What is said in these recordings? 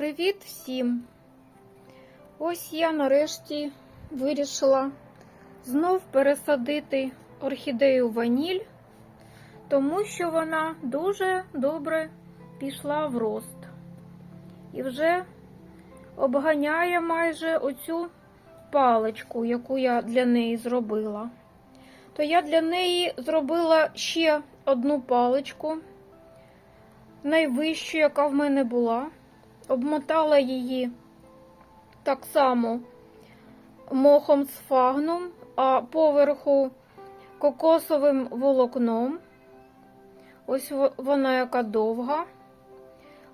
Привіт всім! Ось я нарешті вирішила знов пересадити орхідею ваніль, тому що вона дуже добре пішла в рост і вже обганяє майже оцю паличку, яку я для неї зробила. То я для неї зробила ще одну паличку, найвищу, яка в мене була обмотала її так само мохом з фагном, а поверху кокосовим волокном. Ось вона яка довга.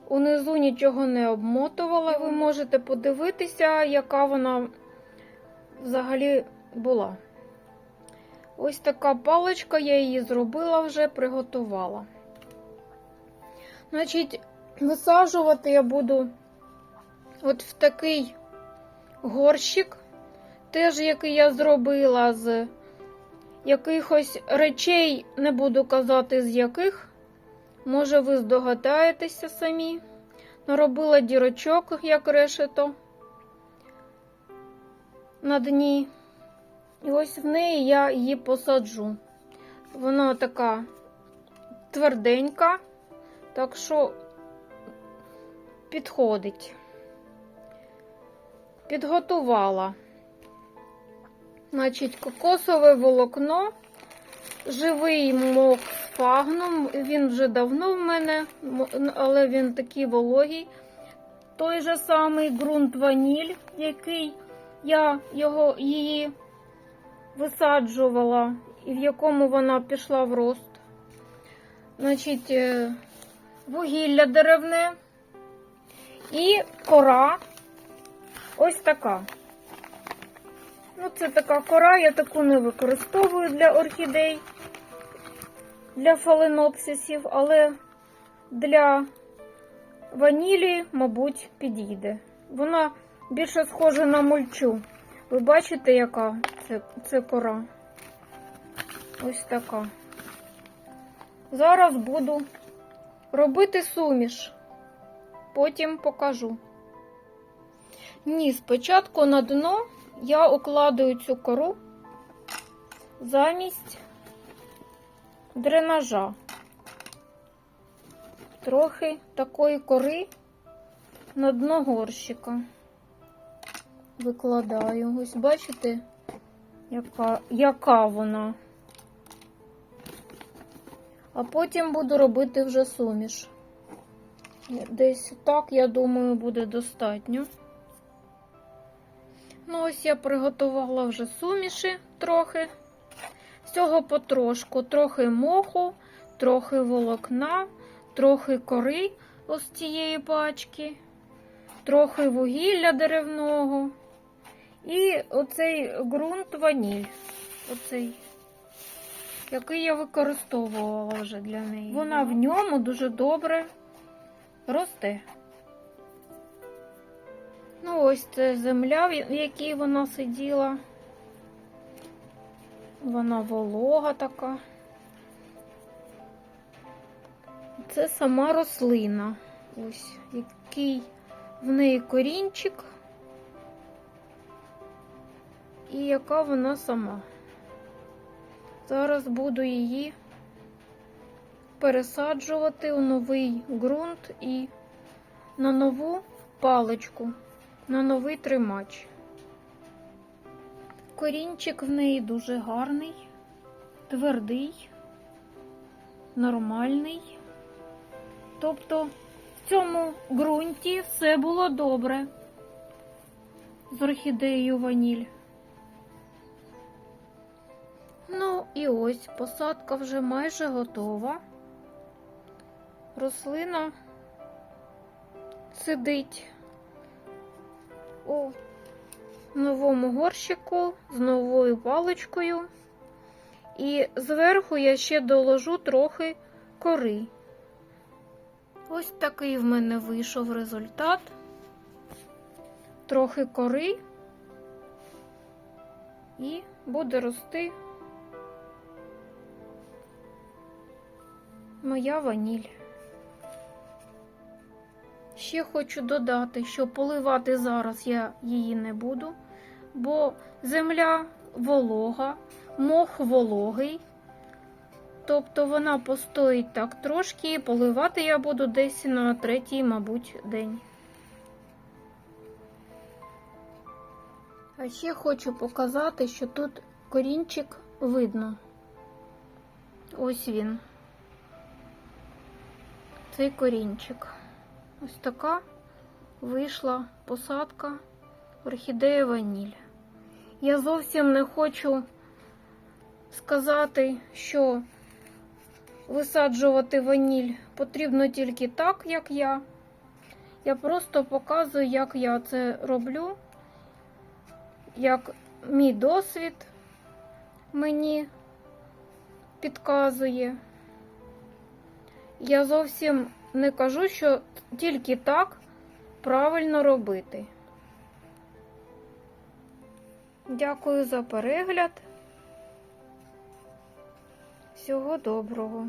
Унизу нічого не обмотувала. Ви можете подивитися, яка вона взагалі була. Ось така паличка, я її зробила вже, приготувала. Значить, Висаджувати я буду от в такий горщик, теж який я зробила з якихось речей, не буду казати, з яких. Може, ви здогадаєтеся самі. Наробила дірочок, як решето на дні. І ось в неї я її посаджу. Вона така тверденька, так що підходить. Підготувала. Значить, кокосове волокно, живий мох з фагном. Він вже давно в мене, але він такий вологий. Той же самий ґрунт ваніль, який я його, її висаджувала, і в якому вона пішла в рост. Значить, е, вугілля деревне. І кора ось така. Ну, це така кора, я таку не використовую для орхідей, для фаленопсисів, але для ванілі, мабуть, підійде. Вона більше схожа на мульчу. Ви бачите, яка це, це кора? Ось така. Зараз буду робити суміш потім покажу. Ні, спочатку на дно я укладаю цю кору замість дренажа. Трохи такої кори на дно горщика. Викладаю. Ось бачите, яка, яка вона. А потім буду робити вже суміш. Десь так, я думаю, буде достатньо. Ну, ось я приготувала вже суміші трохи. Всього потрошку, трохи моху, трохи волокна, трохи кори ось цієї пачки, трохи вугілля деревного. І оцей ґрунт ваніль, оцей, який я використовувала вже для неї. Вона в ньому дуже добре росте. Ну, ось це земля, в якій вона сиділа. Вона волога така. Це сама рослина. Ось який в неї корінчик. І яка вона сама. Зараз буду її пересаджувати у новий ґрунт і на нову паличку, на новий тримач. Корінчик в неї дуже гарний, твердий, нормальний. Тобто в цьому ґрунті все було добре з орхідеєю ваніль. Ну і ось посадка вже майже готова рослина сидить у новому горщику з новою паличкою. І зверху я ще доложу трохи кори. Ось такий в мене вийшов результат. Трохи кори і буде рости моя ваніль. Ще хочу додати, що поливати зараз я її не буду, бо земля волога, мох вологий. Тобто вона постоїть так трошки, і поливати я буду десь на третій, мабуть, день. А ще хочу показати, що тут корінчик видно. Ось він. Цей корінчик. Ось така вийшла посадка орхідея ваніль. Я зовсім не хочу сказати, що висаджувати ваніль потрібно тільки так, як я. Я просто показую, як я це роблю, як мій досвід мені підказує. Я зовсім не кажу, що тільки так правильно робити. Дякую за перегляд. Всього доброго.